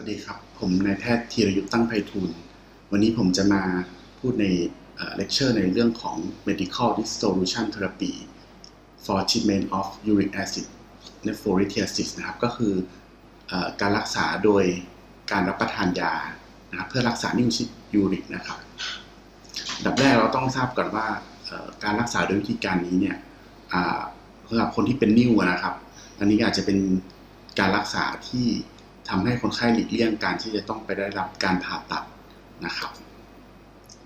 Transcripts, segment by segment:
วัสดีครับ ผมนายแพทย์ธีรยุทธ์ตั้งไพฑูรย์วันนี้ผมจะมาพูดในเลคเชอร์ในเรื่องของ medical dissolution therapy for treatment of uric acid nephrolithiasis นะครับ ก็คืออการรักษาโดยการรับประทานยานะครับเพื่อรักษานิ่วชิดยูริกนะครับดับแรกเราต้องทราบก่อนว่าการรักษาโดยวิธีการนี้เนี่ยสำหรับคนที่เป็นนิ่วนะครับ อันนี้อาจจะเป็นการรักษาที่ ทำให้คนไข้หลีกเลี่ยงการที่จะต้องไปได้รับการผ่าตัดนะครับ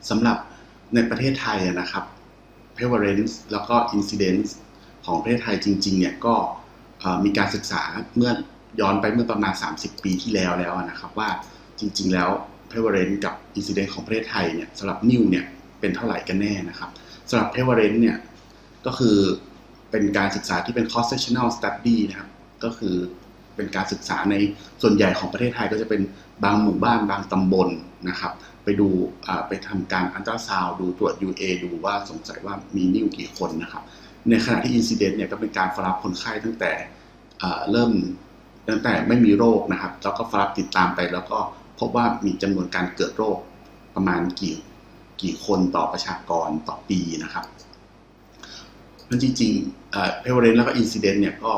สำหรับในประเทศไทยนะครับ prevalence แล้วก็ incidence ของประเทศไทยจริงๆเนี่ยก็มีการศึกษาเมื่อย้อนไปเมื่อประมาณ 30 ปีที่แล้วแล้วนะครับว่าจริงๆแล้ว prevalence กับ incidence ของประเทศไทยเนี่ยสำหรับนิวเนี่ยเป็นเท่าไหร่กันแน่นะครับสำหรับ prevalence เนี่ยก็คือเป็นการศึกษาที่เป็น cross sectional study นะครับก็คือ เป็นการศึกษาในส่วนใหญ่ของประเทศไทยก็จะเป็นบางหมู่บ้านบางตำบลนะครับ ไปดูไปทำการอันตราซาวดูตรวจ UA ดูว่าสงสัยว่ามีนิ้วกี่คนนะครับ ในขณะที่อินซิเดนต์เนี่ยก็เป็นการฟอลลับคนไข้ตั้งแต่เริ่มตั้งแต่ไม่มีโรคนะครับ แล้วก็ฟอลลับติดตามไป แล้วก็พบว่ามีจำนวนการเกิดโรคประมาณกี่กี่คนต่อประชากรต่อปีนะครับมันจริงๆเอ่อ prevalence แล้วก็ incidence เนี่ยก็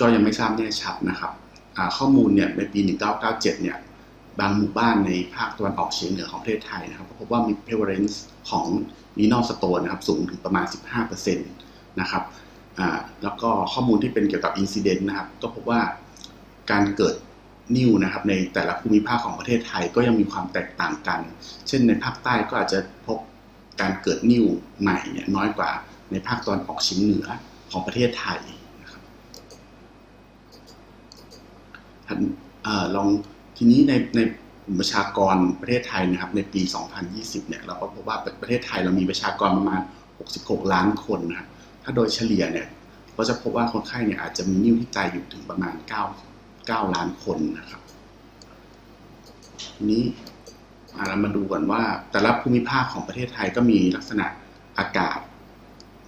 ก็ยังไม่ทราบแน่ชัดนะครับข้อมูลเนี่ยในปี 1997 เนี่ยบางหมู่บ้านในภาคตะวันออกเฉียงเหนือของประเทศไทยนะครับก็พบว่ามี prevalence ของ renal stone นะครับสูงถึงประมาณ 15%นะครับแล้วก็ข้อมูลที่เป็นเกี่ยวกับ incident นะครับก็พบว่าการเกิดนิ่วนะครับในแต่ละภูมิภาคของประเทศไทยก็ยังมีความแตกต่างกัน เช่นในภาคใต้ก็อาจจะพบการเกิดนิ่วใหม่เนี่ยน้อยกว่าในภาคตะวันออกเฉียงเหนือของประเทศไทยนะครับ ท่านเออ ลองทีนี้ในในกลุ่มประชากรประเทศไทยนะครับในปี 2020 เนี่ยเราก็พบว่าประเทศไทยเรามีประชากรประมาณ 66 ล้านคนนะครับถ้าโดยเฉลี่ยเนี่ยก็จะพบว่าคนไข้เนี่ยอาจจะมีนิ้วที่ตายอยู่ถึงประมาณ 9 9 ล้านคนนะครับทีนี้เรามาดูก่อนว่า แต่ละภูมิภาคของประเทศไทยก็มีลักษณะอากาศ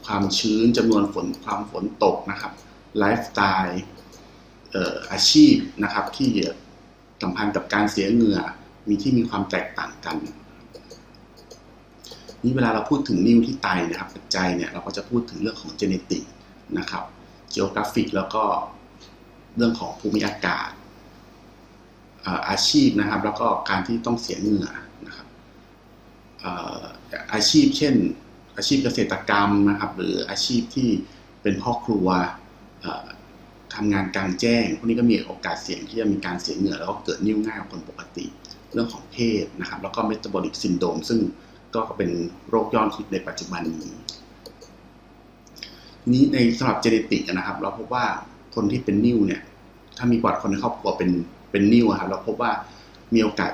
ความชื้นจำนวนฝนความฝนตกนะครับไลฟ์สไตล์ อาชีพนะครับ ที่สัมพันธ์กับการเสียเหงื่อมีที่มีความแตกต่างกัน นี่เวลาเราพูดถึงนิ้วที่ไตนะครับปัจจัยเนี่ยเราก็จะพูดถึงเรื่องของเจเนติกนะครับเจโอกราฟิกแล้วก็เรื่องของภูมิอากาศอาชีพนะครับ แล้วก็การที่ต้องเสียเหงื่อนะครับอาชีพเช่น อาชีพเกษตรกรรมนะครับ หรืออาชีพที่เป็นพ่อครัว ทำงานกลางแจ้ง พวกนี้ก็มีโอกาสเสี่ยงที่จะมีการเสียเหงื่อแล้วก็เกิดนิ่วง่ายกว่าคนปกติ เรื่องของเพศนะครับ แล้วก็เมตาบอลิกซินโดมซึ่งก็เป็นโรคยอดฮิตในปัจจุบันนี้นี้ในสำหรับเจเนติกนะครับ เราพบว่าคนที่เป็นนิ่วเนี่ย ถ้ามีประวัติคนในครอบครัวเป็นเป็นนิ่วครับ เราพบว่ามีโอกาส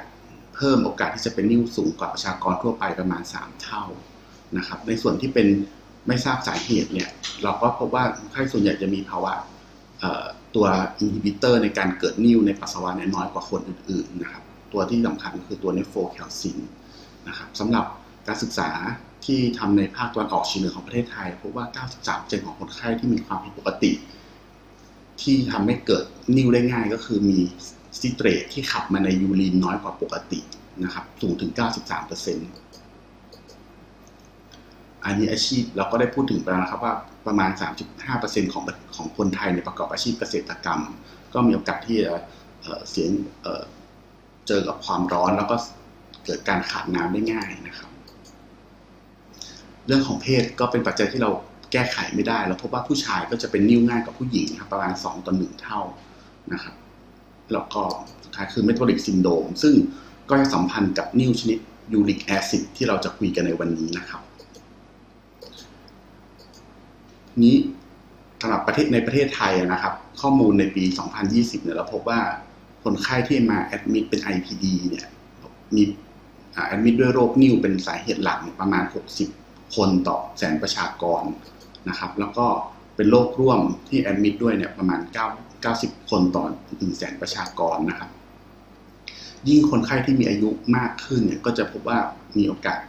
เพิ่มโอกาสที่จะเป็นนิ่วสูงกว่าประชากรทั่วไปประมาณ 3 เท่านะครับ ในส่วนที่เป็นไม่ทราบสาเหตุเนี่ย เราก็พบว่าคนไข้ส่วนใหญ่จะมีภาวะ ตัวอินฮิบิเตอร์ในการเกิดนิ่วในปัสสาวะน้อยกว่าคนอื่นๆนะครับ ตัวที่สำคัญก็คือตัวเนโฟแคลซินนะครับสำหรับการศึกษาที่ทำในภาคตะวันออกเฉียงเหนือของประเทศไทยพบว่า 93%ของคนไข้ที่มีความผิดปกติ ที่ทำให้เกิดนิ่วได้ง่ายก็คือมีซิเตรตที่ขับมาในยูรีนน้อยกว่าปกตินะครับสูงถึง 93% อันนี้อาชีพเราก็ได้พูดถึงไปแล้วนะครับว่าประมาณ 3.5%ของของคนไทยในประกอบอาชีพเกษตรกรรม ก็มีโอกาสที่จะเสียเอ่อเจอกับความร้อนแล้วก็เกิดการขาดน้ำได้ง่ายนะครับ เรื่องของเพศก็เป็นปัจจัยที่เราแก้ไขไม่ได้เราพบว่าผู้ชายก็จะเป็นนิ่วง่ายกว่าผู้หญิงครับประมาณ 2ต่อ1เท่านะครับแล้วก็สุดท้ายคือเมตาบอลิกซินโดมซึ่งก็จะสัมพันธ์กับนิ่วชนิดยูริกแอซิดที่เราจะคุยกันในวันนี้นะครับ นี้สำหรับประเทศในประเทศไทยนะครับ ข้อมูลในปี 2020 เนี่ยเราพบว่าคนไข้ที่มาแอดมิดเป็น IPD เนี่ยมีแอดมิดด้วยโรคนิ่วเป็นสาเหตุหลักประมาณ 60 คนต่อแสนประชากรนะครับ แล้วก็เป็นโรคร่วมที่แอดมิดด้วยเนี่ยประมาณ 9 90 คนต่อ1แสนประชากรนะครับ ยิ่งคนไข้ที่มีอายุมากขึ้นเนี่ยก็จะพบว่ามีโอกาส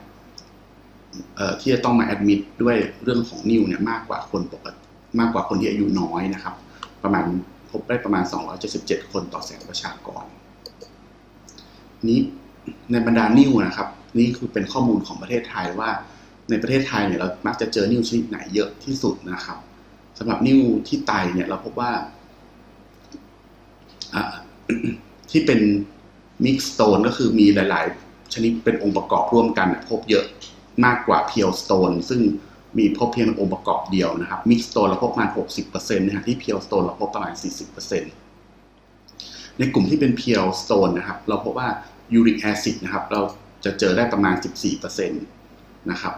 ที่จะต้องมาแอดมิดด้วยเรื่องของนิ้วเนี่ยมากกว่าคนปกติมากกว่าคนที่อายุน้อยนะครับ ประมาณพบได้ประมาณ 277 คนต่อแสนประชากร นี้ในบรรดานิ่วนะครับ นี่คือเป็นข้อมูลของประเทศไทยว่าในประเทศไทยเนี่ยเรามักจะเจอนิ่วชนิดไหนเยอะที่สุดนะครับสำหรับนิ่วที่ไตเนี่ยเราพบว่าที่เป็นมิกซ์สโตนก็คือมีหลาย ๆ ชนิดเป็นองค์ประกอบร่วมกันพบเยอะ มากกว่าเพียวสโตนซึ่งมีพบเพียงองค์ประกอบเดียวนะครับมิกสโตนเราพบประมาณ 60%นะฮะที่เพียวสโตนเราพบประมาณ 40%ในกลุ่มที่เป็นเพียวสโตนนะครับเราพบว่ายูริกแอซิดนะครับเราจะเจอได้ประมาณ 14%นะครับ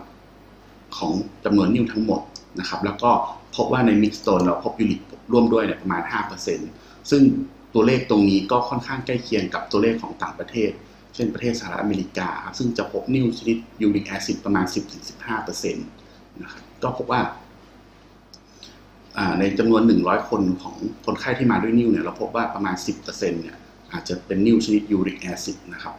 ของจำนวนนิ้วทั้งหมดนะครับแล้วก็พบว่าในมิกสโตนเราพบยูริกร่วมด้วยเนี่ยประมาณ 5%ซึ่งตัวเลขตรงนี้ก็ค่อนข้างใกล้เคียงกับตัวเลขของต่างประเทศ เช่นประเทศสหรัฐอเมริกาครับซึ่งจะพบนิ้วชนิดยูริกแอซิดประมาณ 10-15%นะครับก็พบว่าในจำนวน 100 คนของคนไข้ที่มาด้วยนิ้วเนี่ยเราพบว่าประมาณ 10%เนี่ยอาจจะเป็นนิ้วชนิดยูริกแอซิดนะครับ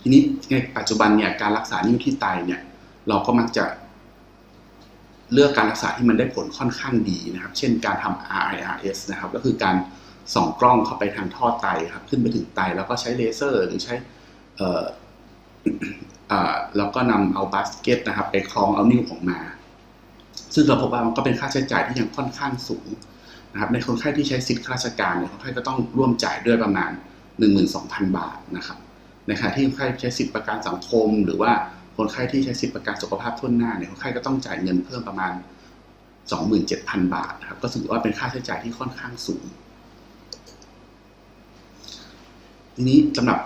ทีนี้ในปัจจุบันเนี่ยการรักษานิ้วที่ไตเนี่ยเราก็มักจะเลือกการรักษาที่มันได้ผลค่อนข้างดีนะครับ เช่นการทำ RIRS นะครับ ก็คือการ ส่องกล้องเข้าไปทางท่อไตครับ ขึ้นไปถึงไตแล้วก็ใช้เลเซอร์หรือใช้แล้วก็นำเอาบาสเกตนะครับ ไปคล้องเอานิ้วออกมา ซึ่งเราพบว่ามันก็เป็นค่าใช้จ่ายที่ยังค่อนข้างสูงนะครับในคนไข้ที่ใช้สิทธิข้าราชการเนี่ยคนไข้ก็ต้องร่วมจ่ายด้วยประมาณ 12,000 บาทนะครับในขณะที่คนไข้ใช้สิทธิประกันสังคม หรือว่าคนไข้ที่ใช้สิทธิประกันสุขภาพทุนหน้าเนี่ยคนไข้ก็ต้องจ่ายเงินเพิ่มประมาณ 27,000 บาทครับก็ถือว่าเป็นค่าใช้จ่ายที่ค่อนข้างสูง ทีนี้สำหรับ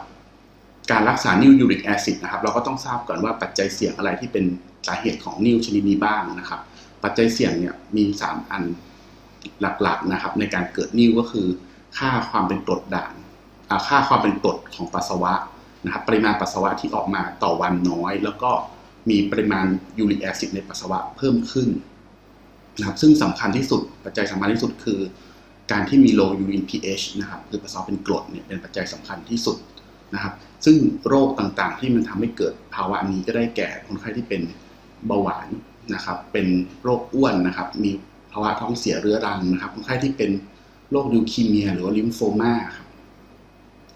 การรักษานิวยูริกแอซิดนะครับ เราก็ต้องทราบก่อนว่าปัจจัยเสี่ยงอะไรที่เป็นสาเหตุของนิวชนิดนี้บ้างนะครับ ปัจจัยเสี่ยงเนี่ยมี 3 อันหลักๆนะครับ ในการเกิดนิวก็คือ ค่าความเป็นกรดด่างค่าความเป็นกรดของปัสสาวะนะครับปริมาณปัสสาวะที่ออกมาต่อวันน้อย แล้วก็มีปริมาณยูริกแอซิดในปัสสาวะเพิ่มขึ้นนะครับซึ่งสำคัญที่สุดปัจจัยสำคัญที่สุดคือ การที่มี low urine pH นะครับคือปัสสาวะเป็นกรดเนี่ยเป็นปัจจัยสำคัญที่สุดนะครับซึ่งโรคต่างๆที่มันทำให้เกิดภาวะนี้ก็ได้แก่คนไข้ที่เป็นเบาหวานนะครับเป็นโรคอ้วนนะครับมีภาวะท้องเสียเรื้อรังนะครับคนไข้ที่เป็นโรคลิวคีเมีย หรือว่าลิมโฟมาครับ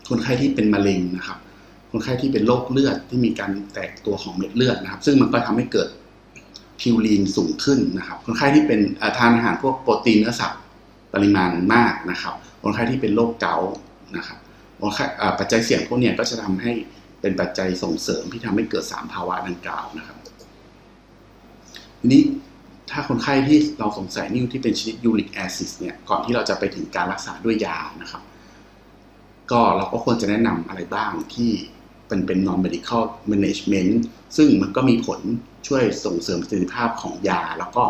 คนไข้ที่เป็นมะเร็งนะครับคนไข้ที่เป็นโรคเลือดที่มีการแตกตัวของเม็ดเลือดนะครับ ซึ่งมันก็ทำให้เกิดพิวรีนสูงขึ้นนะครับ คนไข้ที่เป็นทานอาหารพวกโปรตีนเนื้อสัตว์ ปริมาณมากนะครับคนไข้ที่เป็นโรคเกาต์นะครับปัจจัยเสี่ยงพวกนี้ก็จะทำให้เป็นปัจจัยส่งเสริมที่ทำให้เกิด 3 ภาวะดังกล่าวนะครับทีนี้ถ้าคนไข้ที่เราสงสัยนิ่วที่เป็นชนิดยูริกแอซิดเนี่ยก่อนที่เราจะไปถึงการรักษาด้วยยานะครับ ก็เราก็ควรจะแนะนำอะไรบ้างที่เป็นเป็น non medical management ซึ่งมันก็มีผลช่วยส่งเสริมประสิทธิภาพของยา แล้วก็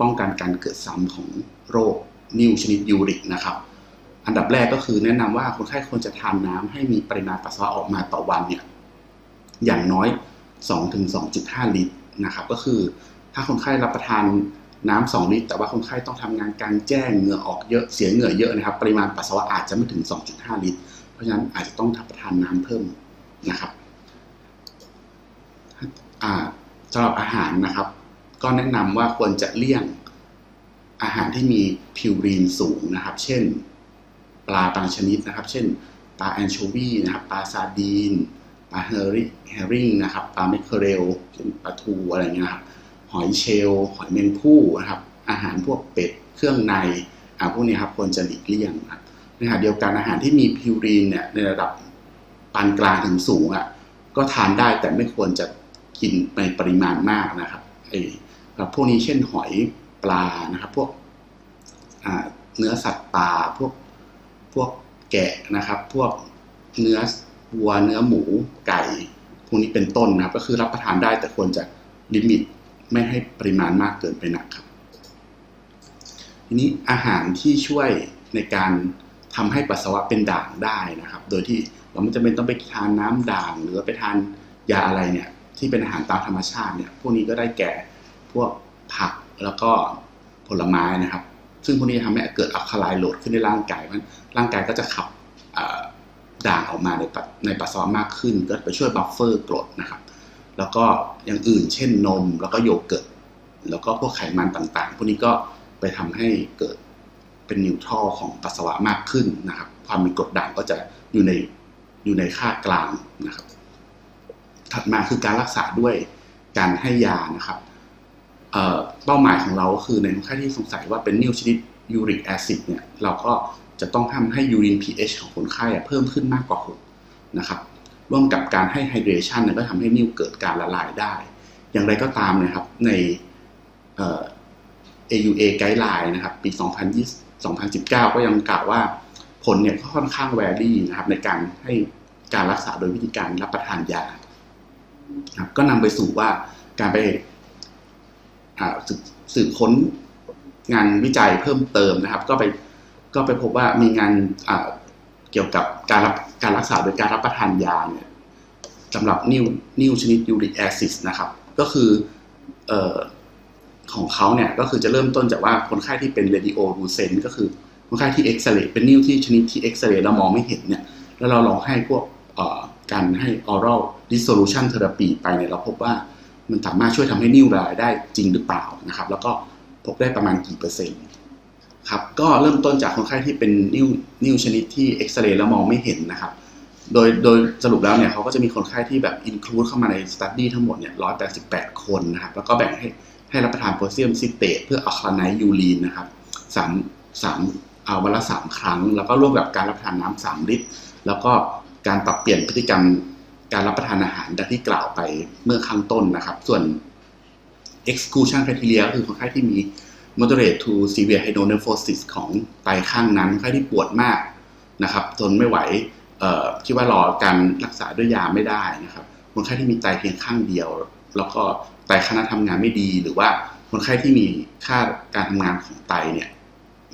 ป้องกันการเกิดซ้ำของโรค นิ่วชนิดยูริกนะครับอันดับแรกก็คือแนะนำว่าคนไข้ควรจะทานน้ำให้มีปริมาณปัสสาวะออกมาต่อวันเนี่ยอย่างน้อย 2-2.5 ลิตรนะครับก็คือถ้าคนไข้รับประทานน้ำ2ลิตรแต่ว่าคนไข้ต้องทำงานกลางแจ้งเหงื่อออกเยอะเสียเหงื่อเยอะนะครับ ปริมาณปัสสาวะอาจจะไม่ถึง 2.5 ลิตร เพราะฉะนั้นอาจจะต้องรับประทานน้ำเพิ่มนะครับสำหรับอาหารนะครับ ก็แนะนำว่าควรจะเลี่ยง อาหารที่มีพิวรีนสูงนะครับ เช่น ปลาบางชนิดนะครับ เช่น ปลาแอนโชวีนะครับ ปลาซาดีน ปลาเฮอริเฮริงนะครับ ปลาเมคเคเรลเช่นปลาทูอะไรเงี้ยครับ หอยเชลล์หอยเมนผู้นะครับ อาหารพวกเป็ด เครื่องในอ่าพวกนี้ครับควรจะหลีกเลี่ยงนะครับในขณะเดียวกันอาหารที่มีพิวรีนเนี่ยในระดับปานกลางถึงสูงอะก็ทานได้แต่ไม่ควรจะกินในปริมาณมากนะครับไอ้พวกนี้เช่นหอย ปลานะครับ พวกเนื้อสัตว์ป่าพวกพวกแกะนะครับ พวกเนื้อวัวเนื้อหมูไก่พวกนี้เป็นต้นนะครับ ก็คือรับประทานได้แต่ควรจะลิมิตไม่ให้ปริมาณมากเกินไปนักครับ ทีนี้อาหารที่ช่วยในการทำให้ปัสสาวะเป็นด่างได้นะครับ โดยที่เราไม่จำเป็นต้องไปทานน้ำด่าง หรือไปทานยาอะไรเนี่ยที่เป็นอาหารตามธรรมชาติเนี่ย พวกนี้ก็ได้แก่พวกผัก แล้วก็ผลไม้นะครับ ซึ่งพวกนี้ทำให้เกิดอัลคาไลโหลดขึ้นในร่างกายมันร่างกายก็จะขับด่างออกมาในในปัสสาวะมากขึ้น ก็ไปช่วยบัฟเฟอร์กรดนะครับ แล้วก็อย่างอื่นเช่นนมแล้วก็โยเกิร์ตแล้วก็พวกไขมันต่างๆ พวกนี้ก็ไปทำให้เกิดเป็นนิวทรัลของปัสสาวะมากขึ้นนะครับ ความมีกรดด่างก็จะอยู่ในอยู่ในค่ากลางนะครับ ถัดมาคือการรักษาด้วยการให้ยานะครับ เป้าหมายของเราก็คือในคนไข้ที่สงสัยว่าเป็นนิ่วชนิดยูริกแอซิดเนี่ยเราก็จะต้องทำให้ยูริน pH ของคนไข้เพิ่มขึ้นมากกว่า 6 นะครับ ร่วมกับการให้ไฮเดรชันเนี่ยก็ทำให้นิ่วเกิดการละลายได้ อย่างไรก็ตามนะครับใน AUA Guideline นะครับ ปี 2020 2019 ก็ยังกล่าวว่าผลเนี่ยค่อนข้างแวรี่นะครับในการให้การรักษาโดยวิธีการรับประทานยาครับก็นำไปสู่ว่าการไป สืบค้นงานวิจัยเพิ่มเติมนะครับ ก็ไปก็ไปพบว่ามีงานเกี่ยวกับการรับการรักษาโดยการรับประทานยาเนี่ยสำหรับนิ่วนิ่วชนิดยูริกแอซิดนะครับ ก็คือออของเขาเนี่ยก็คือจะเริ่มต้นจากว่าคนไข้ที่เป็นเรดิโอดูเซนก็คือคนไข้ที่เอ็กซเรย์เป็นนิ้วที่ชนิดที่เอ็กซเรย์เรามองไม่เห็นเนี่ยแล้วเราลองให้พวกการให้ oral dissolution therapy ไปเนี่ยเราพบว่า มันสามารถช่วยทำให้นิ้วละลายได้จริงหรือเปล่านะครับ แล้วก็พบได้ประมาณกี่เปอร์เซ็นต์ครับก็เริ่มต้นจากคนไข้ที่เป็นนิ้วนิ้วชนิดที่เอ็กซเรย์แล้วมองไม่เห็นนะครับ โดยโดยสรุปแล้วเนี่ยเขาก็จะมีคนไข้ที่แบบ include เข้ามาในสตัดดี้ทั้งหมดเนี่ย188คนนะครับ แล้วก็แบ่งให้ให้รับประทานโพแทสเซียมซิเตตเพื่ออัลคาไนยูรีนนะครับสามสามเอาวันละสามครั้ง แล้วก็ร่วมกับการรับประทานน้ำสามลิตร แล้วก็การปรับเปลี่ยนพฤติกรรม การรับประทานอาหารดังที่กล่าวไปเมื่อข้างต้นนะครับ ส่วน exclusion criteria ก็คือคนไข้ที่มี moderate to severe hydronephrosis ของไตข้างนั้นคนไข้ที่ปวดมากนะครับทนไม่ไหวคิดว่ารอการรักษาด้วยยาไม่ได้นะครับ คนไข้ที่มีไตเพียงข้างเดียว แล้วก็ไตคณะทำงานไม่ดี หรือว่าคนไข้ที่มีค่าการทำงานของไตเนี่ย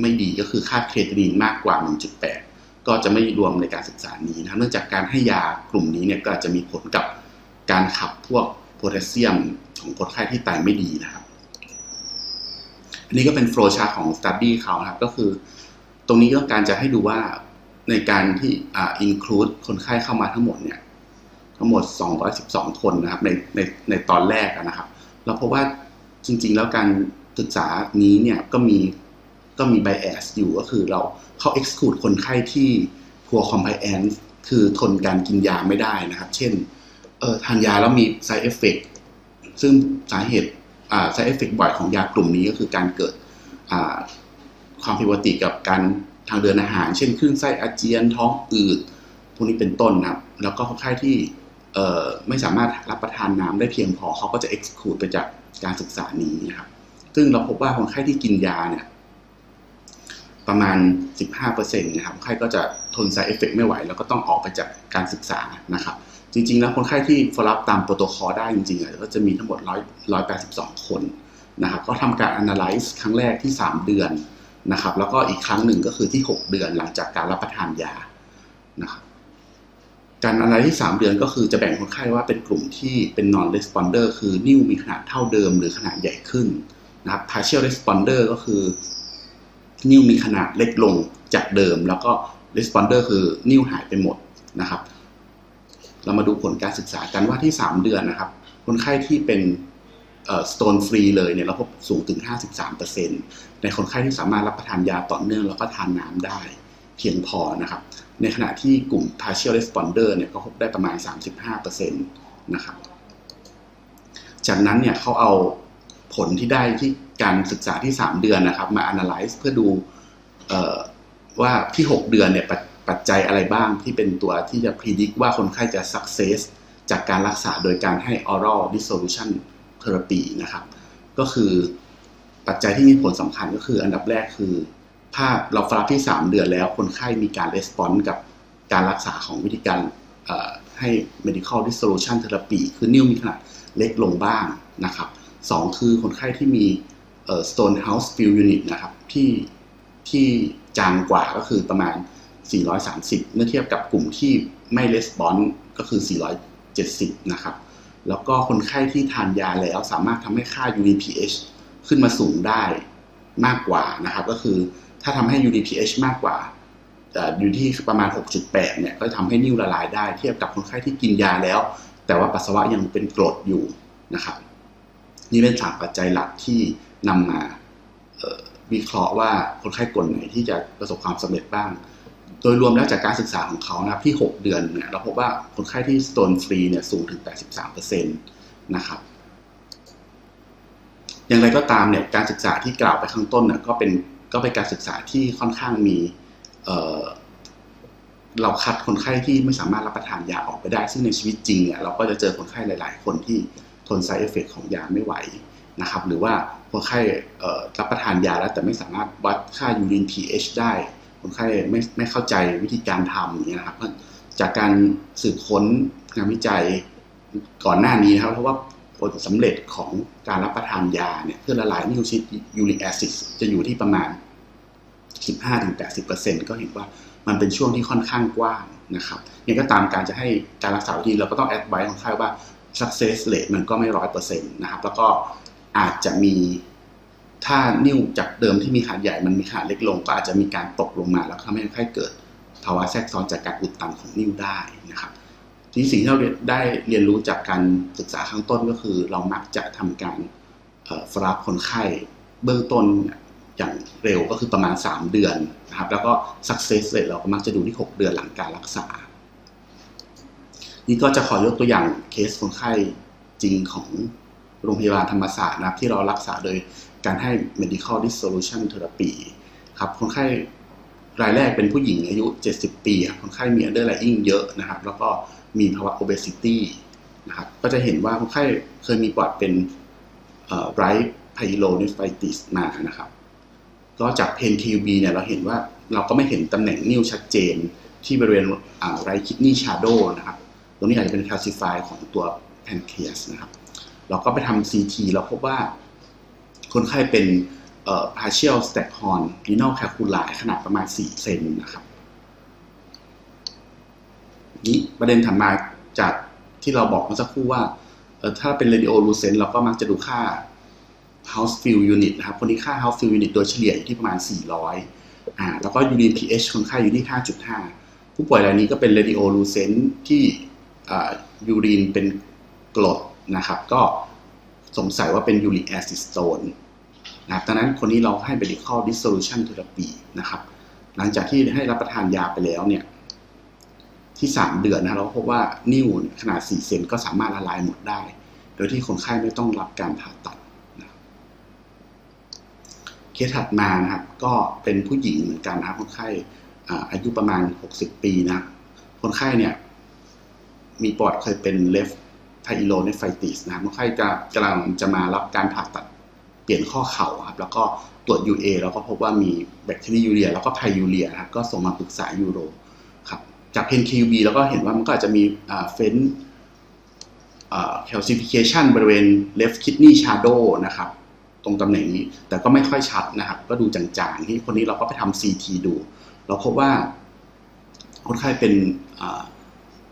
ไม่ดีก็คือค่าเครตินินมากกว่า 1.8 ก็จะไม่รวมในการศึกษานี้นะครับเนื่องจากการให้ยากลุ่มนี้เนี่ยก็อาจจะมีผลกับการขับพวกโพแทสเซียมของคนไข้ที่ไตไม่ดีนะครับ อันนี้ก็เป็นโฟล์ชาร์ตของสตัดดี้เขานะครับ ก็คือ ตรงนี้ก็การจะให้ดูว่าในการที่อ่า include คนไข้เข้ามาทั้งหมดเนี่ยทั้งหมด 212 คนนะครับในในในตอนแรกนะครับ เราพบว่าจริงๆ แล้วการศึกษานี้เนี่ยก็มี ก็มี bias อยู่ก็คือเราเขา exclude คนไข้ที่ poor compliance คือทนการกินยาไม่ได้นะครับ เช่นเออทานยาแล้วมี side effect ซึ่งสาเหตุอ่า side effect บ่อยของยากลุ่มนี้ก็คือการเกิดอ่าความผิดปกติกับการทางเดินอาหาร เช่นคลื่นไส้อาเจียนท้องอืดพวกนี้เป็นต้นนะครับ แล้วก็คนไข้ที่เอ่อไม่สามารถรับประทานน้ำได้เพียงพอเขาก็จะ exclude ไปจากการศึกษานี้นะครับ ซึ่งเราพบว่าคนไข้ที่กินยาเนี่ย ประมาณ 15%นะครับคนไข้ก็จะทน side effect ไม่ไหว แล้วก็ต้องออกไปจากการศึกษานะครับ จริงๆ แล้วคนไข้ที่ follow up ตามโปรโตคอลได้จริงๆก็จะมีทั้งหมด100 182 คนนะครับก็ทำการ analyze ครั้งแรกที่ 3 เดือนนะครับแล้วก็อีกครั้งหนึ่งก็คือที่ 6 เดือนหลังจากการรับประทานยานะครับการอะไรที่ 3 เดือนก็คือจะแบ่งคนไข้ว่าเป็นกลุ่มที่เป็น non responder คือนิ้วมีขนาดเท่าเดิมหรือขนาดใหญ่ขึ้นนะครับ partial responder ก็คือ นิ้วมีขนาดเล็กลงจากเดิม แล้วก็ responder คือนิ้วหายไปหมดนะครับ เรามาดูผลการศึกษากันว่าที่ 3 เดือนนะครับ คนไข้ที่เป็น stone free เลยเนี่ยเราพบสูงถึง 53%ในคนไข้ที่สามารถรับประทานยาต่อเนื่องแล้วก็ทานน้ำได้เพียงพอนะครับ ในขณะที่กลุ่ม partial responder เนี่ยก็พบได้ประมาณ 35%นะครับ จากนั้นเนี่ยเขาเอาผลที่ได้ที่ การศึกษาที่ 3 เดือนนะครับ มา analyze เพื่อดูออว่าที่ 6 เดือนเนี่ยปัจปัจจัยอะไรบ้างที่เป็นตัวที่จะ predict ว่าคนไข้จะ success จากการรักษาโดยการให้ oral dissolution therapy นะครับ ก็คือปัจจัยที่มีผลสำคัญก็คืออันดับแรกคือ ถ้าเราฟลับที่ 3 เดือนแล้วคนไข้มีการ response กับการรักษาของวิธีการให้ medical dissolution therapy คือนิ้วมีขนาดเล็กลงบ้างนะครับสองคือคนไข้ที่มี Stonehouse Field Unit นะครับที่ที่จางกว่าก็คือประมาณ 430 เมื่อเทียบกับกลุ่มที่ไม่ response ก็คือ 470 นะครับ แล้วก็คนไข้ที่ทานยาแล้วสามารถทำให้ค่า UDPH ขึ้นมาสูงได้มากกว่านะครับ ก็คือถ้าทำให้ UDPH มากกว่าเอ่ออยู่ที่ประมาณ 6.8 เนี่ย ก็จะทำให้นิ่วละลายได้เทียบกับคนไข้ที่กินยาแล้ว แต่ว่าปัสสาวะยังเป็นกรดอยู่นะครับ นี่เป็นสามปัจจัยหลักที่ นำมาวิเคราะห์ว่าคนไข้กลุ่มไหนที่จะประสบความสำเร็จบ้าง โดยรวมแล้วจากการศึกษาของเขานะครับที่ 6 เดือนเนี่ยเราพบว่าคนไข้ที่ stone free เนี่ยสูงถึง 83%นะครับ อย่างไรก็ตามเนี่ยการศึกษาที่กล่าวไปข้างต้นเนี่ยก็เป็นก็เป็นการศึกษาที่ค่อนข้างมีเเราคัดคนไข้ที่ไม่สามารถรับประทานยาออกไปได้ ซึ่งในชีวิตจริงเนี่ยเราก็จะเจอคนไข้หลาย ๆ คนที่ทน side effect ของยาไม่ไหว นะครับ หรือว่าคนไข้รับประทานยาแล้วแต่ไม่สามารถวัดค่ายูริน pH ได้คนไข้ไม่ไม่เข้าใจวิธีการทำอย่างเงี้ยนะครับจากการสืบค้นงานวิจัยก่อนหน้านี้นะครับเพราะว่าผลสำเร็จของการรับประทานยาเนี่ยเพื่อละลายนิวชิดยูริกแอซิดจะอยู่ที่ประมาณ 15-80%ก็เห็นว่ามันเป็นช่วงที่ค่อนข้างกว้างนะครับยังก็ตามการจะให้การรักษาดีเราก็ต้องแอดไว้ของค่ายว่า success rate มันก็ไม่ร้อยเปอร์เซ็นต์นะครับ แล้วก็ อาจจะมีถ้านิ้วจากเดิมที่มีขนาดใหญ่มันมีขนาดเล็กลง ก็อาจจะมีการตกลงมาแล้วทำให้ไข้เกิดภาวะแทรกซ้อนจากการอุดตันของนิ้วได้นะครับที่สิ่งที่เราได้เรียนรู้จากการศึกษาข้างต้นก็คือ เรามักจะทำการฟลับคนไข้เบื้องต้นอย่างเร็วก็คือประมาณ 3 เดือนนะครับ แล้วก็ success rate เราก็มักจะดูที่ 6 เดือนหลังการรักษา นี่ก็จะขอยกตัวอย่างเคสคนไข้จริงของ โรงพยาบาลธรรมศาสตร์นะครับที่เรารักษาโดยการให้ medical dissolution therapy ครับคนไข้รายแรกเป็นผู้หญิงอายุ 70 ปีครับคนไข้มี underlying เยอะนะครับ แล้วก็มีภาวะ obesity นะครับก็จะเห็นว่าคนไข้เคยมีปอดเป็น right pyelonephritis มานะครับ ก็จากเพนคิวบีเนี่ยเราเห็นว่าเราก็ไม่เห็นตำแหน่งนิ้วชัดเจนที่บริเวณไรคิดนี่ชาโดนะครับ ตรงนี้อาจจะเป็นแคลซิฟายของตัวแพนเคียสนะครับ เราก็ไปทำซีทีเราพบว่า คนไข้เป็น partial staghorn renal calculi ขนาดประมาณ 4 เซนนะครับนี้ประเด็นถัดมาจากที่เราบอกเมื่อสักครู่ว่าถ้าเป็น radio lucent เราก็มักจะดูค่า house fill unit นะครับ คนนี้ค่า house fill unit โดยเฉลี่ยอยู่ที่ประมาณ 400อ่าแล้วก็ urin pH คนไข้อยู่ที่ 5.5 ผู้ป่วยรายนี้ก็เป็น radiolucent ที่ยูรินเป็นกรด นะครับ ก็สงสัยว่าเป็น uric acid stone นะครับดังนั้นคนนี้เราให้ medical dissolution therapy นะครับ หลังจากที่ให้รับประทานยาไปแล้วเนี่ย ที่ 3 เดือนนะเราพบว่านิ่วขนาด 4 เซนก็สามารถละลายหมดได้ โดยที่คนไข้ไม่ต้องรับการผ่าตัดเคสถัดมานะครับ ก็เป็นผู้หญิงเหมือนกันนะครับคนไข้อายุประมาณ 60 ปีนะ คนไข้เนี่ยมีปอดเคยเป็นเไทโลเนฟไฟติสนะครับคนไข้จะกำลังจะมารับการผ่าตัดเปลี่ยนข้อเข่าครับแล้วก็ตรวจ UA แล้วก็พบว่ามีแบคทีเรียยูเรีย แล้วก็ไพยูเรียครับก็ส่งมาปรึกษายูโรครับจากเพนคิวบีแล้วก็เห็นว่ามันก็อาจจะมีเฟ้นแคลซิฟิเคชันบริเวณ left kidney shadow นะครับ ตรงตำแหน่งนี้ แต่ก็ไม่ค่อยชัดนะครับ ก็ดูจางๆ ที่คนนี้เราก็ไปทำ CT ดู เราพบว่าคนไข้เป็น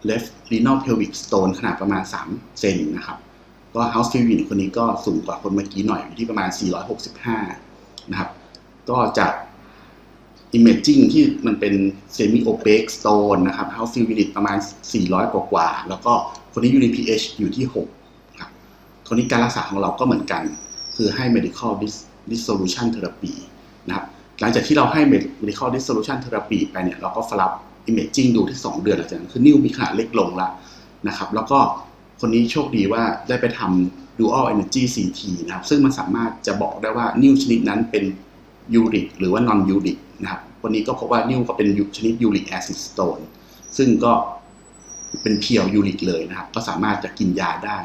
left renal pelvic stone ขนาดประมาณ 3 เซนนะครับ ก็ house fill unit คนนี้ก็สูงกว่าคนเมื่อกี้หน่อยอยู่ที่ประมาณ 465 นะครับ ก็จาก imaging ที่มันเป็น semi opaque stone นะครับ house fill unit ประมาณ 400 กว่าๆแล้วก็คนนี้ unit pH อยู่ที่ 6 ครับ คนนี้การรักษาของเราก็เหมือนกัน คือให้ medical dissolution therapy นะครับ หลังจากที่เราให้ medical dissolution therapy ไปเนี่ย เราก็ฟลับ imaging ดูที่ 2 เดือนหลังจากนั้นคือนิ้วมีขนาดเล็กลงแล้วนะครับ แล้วก็คนนี้โชคดีว่าได้ไปทำ dual energy CT นะครับ ซึ่งมันสามารถจะบอกได้ว่านิ้วชนิดนั้นเป็นยูริกหรือว่า non ยูริกนะครับวันนี้ก็พบว่านิ้วก็เป็นชนิดยูริกแอซิดสโตนซึ่งก็เป็นเพียวยูริกเลยนะครับ ก็สามารถจะกินยาได้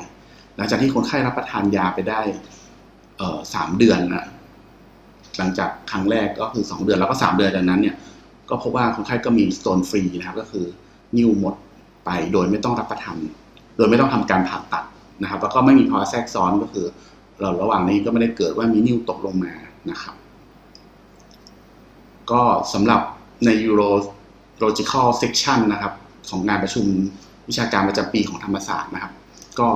หลังจากที่คนไข้รับประทานยาไปได้สามเดือนนะหลังจากครั้งแรกก็คือสองเดือนแล้วก็สามเดือนจากนั้นเนี่ย ก็พบว่าคนไข้ก็มีสโตนฟรีนะครับก็คือนิ้วหมดไปโดยไม่ต้องรับประทานโดยไม่ต้องทำการผ่าตัดนะครับ แล้วก็ไม่มีภาวะแทรกซ้อนก็คือ เราระหว่างนี้ก็ไม่ได้เกิดว่ามีนิ้วตกลงมานะครับ ก็สำหรับใน Urological Section นะครับ ของงานประชุมวิชาการประจำปีของธรรมศาสตร์นะครับ ก็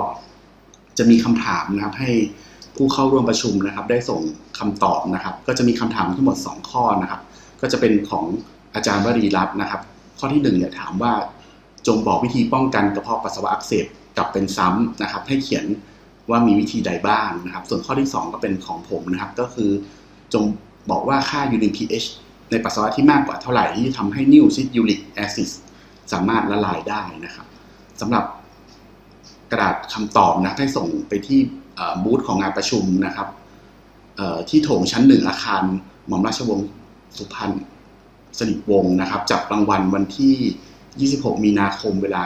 จะมีคำถามนะครับให้ผู้เข้าร่วมประชุมนะครับ ได้ส่งคำตอบนะครับ ก็จะมีคำถามทั้งหมด 2 ข้อนะครับ ก็จะเป็นของ อาจารย์วรีรัตน์นะครับ ข้อที่1เนี่ยถามว่าจงบอกวิธีป้องกันกระเพาะปัสสาวะอักเสบกลับเป็นซ้ำนะครับ ให้เขียนว่ามีวิธีใดบ้างนะครับ ส่วนข้อที่ 2 ก็เป็นของผมนะครับ ก็คือจงบอกว่าค่า urine pH ในปัสสาวะที่มากกว่าเท่าไหร่ที่ทำให้นิวซิดยูริกแอซิดสามารถละลายได้นะครับสำหรับกระดาษคำตอบนะให้ส่งไปที่บูธของงานประชุมนะครับที่โถงชั้นหนึ่งอาคารหม่อมราชวงศ์สุพรรณ สนิทวงศ์นะครับจับรางวัลวันที่ 26 มีนาคมเวลา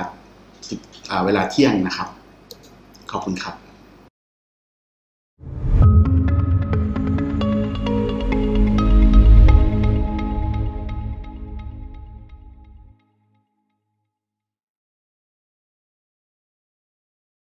10อ่าเวลาเที่ยงนะครับ ขอบคุณครับ